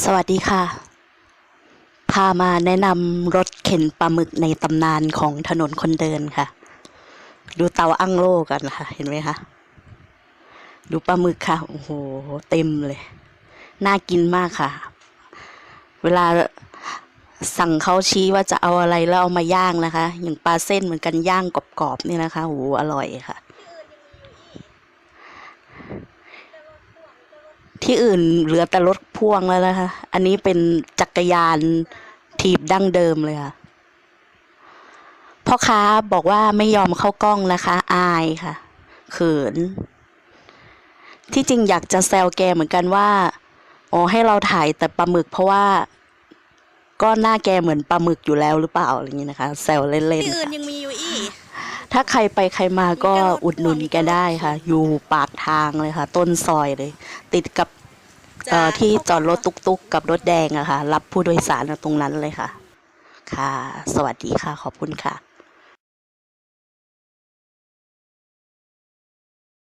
สวัสดีค่ะ พามาแนะนำรถเข็นปลาหมึกในตำนานของถนนคนเดินค่ะ ดูเตาอั้งโลกันค่ะ เห็นไหมคะ ดูปลาหมึกค่ะ โอ้โห เต็มเลย น่ากินมากค่ะ เวลาสั่งเขาชี้ว่าจะเอาอะไรแล้วเอามาย่างนะคะ อย่างปลาเส้นเหมือนกันย่างกรอบๆนี่นะคะโอ้โหอร่อยค่ะ ที่อื่นเหลือแต่รถพ่วงแล้วนะคะ อันนี้เป็นจักรยานถีบดั้งเดิมเลยค่ะ พ่อค้าบอกว่าไม่ยอมเข้ากล้องนะคะ อายค่ะ เขิน ที่จริงอยากจะแซวแกเหมือนกันว่าอ๋อให้เราถ่ายแต่ปลาหมึกเพราะว่า ก็หน้าแกเหมือนปลาหมึกอยู่แล้วหรือเปล่าอะไรอย่างนี้นะคะ แซวเล่นที่อื่นยังมีอยู่อีก ถ้าใครไปใครมาก็อุดหนุนแกได้ค่ะ อยู่ปากทางเลยค่ะ ต้นซอยเลย ติดกับเอ่อที่จอดรถตุกๆ กับรถแดงอะค่ะ รับผู้โดยสารตรงนั้นเลยค่ะ ค่ะ สวัสดีค่ะ ขอบคุณค่ะ